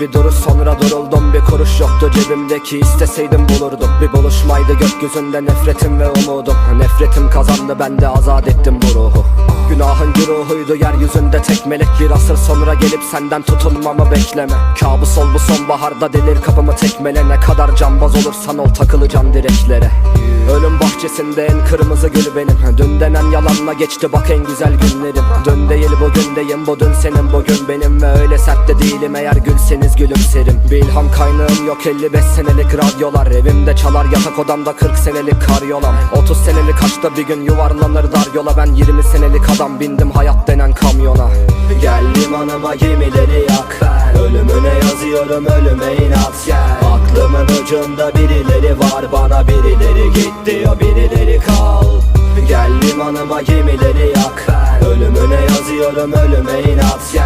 bir duruş sonra kuruş yoktu cebimdeki isteseydim bulurdum Bir buluşmaydı gökyüzünde nefretim ve umudum. Nefretim kazandı ben de azat ettim bu ruhu. Günahın güruhuydu yeryüzünde tek melek. Bir asır sonra gelip senden tutunmamı bekleme. Kabus ol bu sonbaharda delir kapımı tekmele. Ne kadar cambaz olursan ol takılacaksın direklere. Ölüm bahçesinde en kırmızı gül benim. Dün denen yalanla geçti bak en güzel günlerim. Dün değil bugündeyim bu dün senin bugün benim. Ve öyle sert de değilim eğer gülseniz gülümserim. Bir ilham kaynağım yok 55 senelik radyolar Evimde çalar yatak odamda 40 senelik karyolam 30 senelik aşkta bir gün yuvarlanır dar yola. Ben 20 senelik adam bindim hayat denen kamyona. Gel limanıma gemileri yak Ölümüne yazıyorum ölüme inat gel. Aklımın ucunda birileri var bana birileri git diyor birileri kal. Gel limanıma gemileri yak Ölümüne yazıyorum ölüme inat gel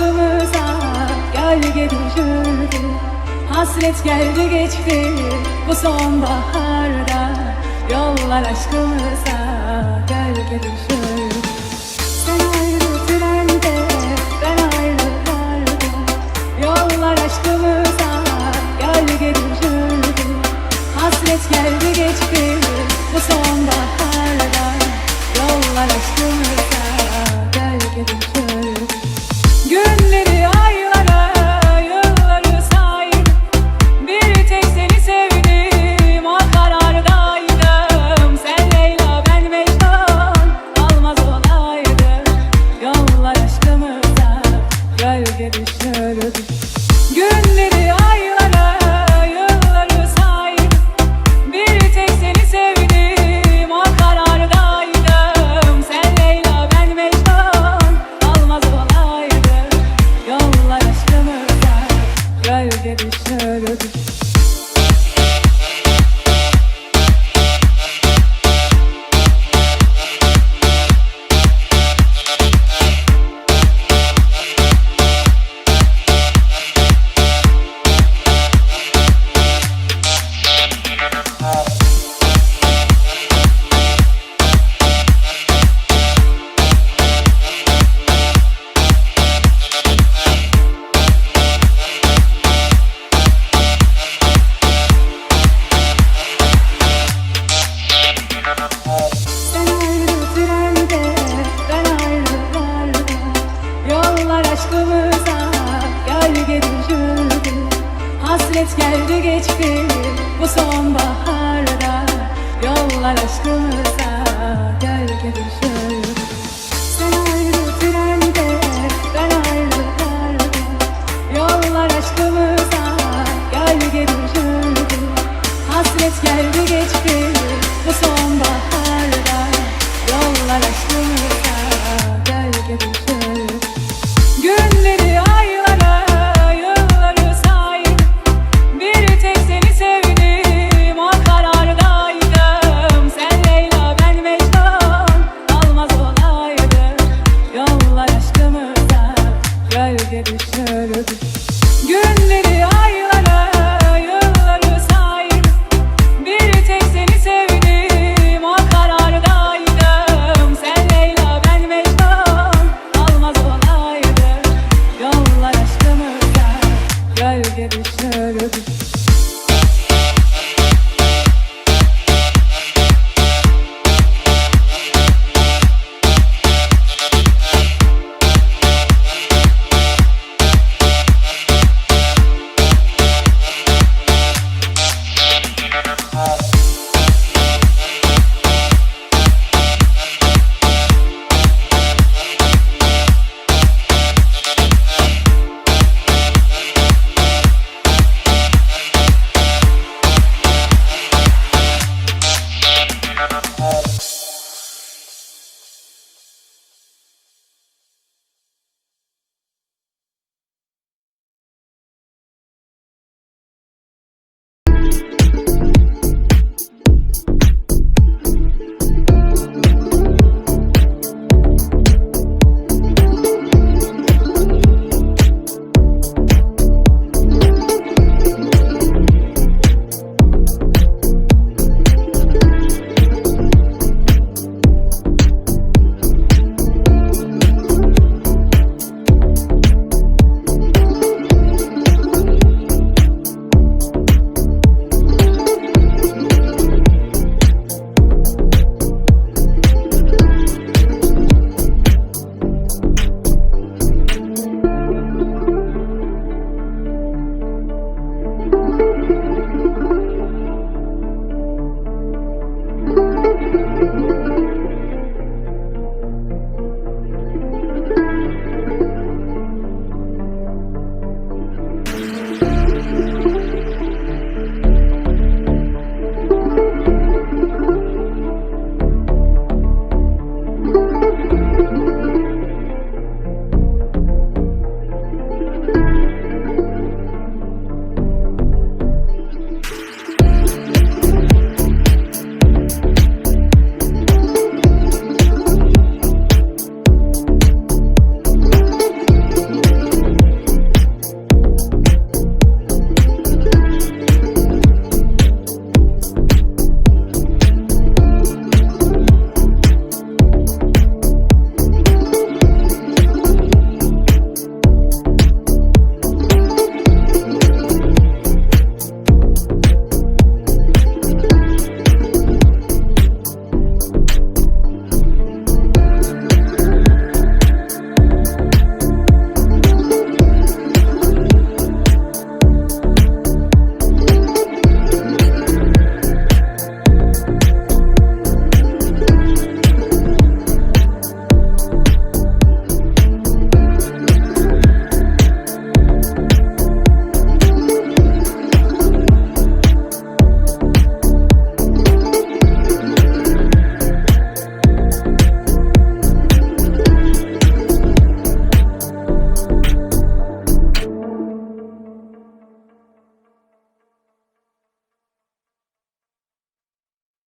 Aşkımıza gölge düşürdü. Hasret geldi geçti bu sonbaharda Yollar aşkımıza gölge düşürdü. Trende, ben ayrı Yollar aşkımıza gölge Hasret geldi geçti bu sonbaharda düşürdü Günleri aylara yılları saydım Bir tek seni sevdim o karardaydım. Sen ben Mecnun olmaz olaydı. Yollar aşkımıza gölge düşürdü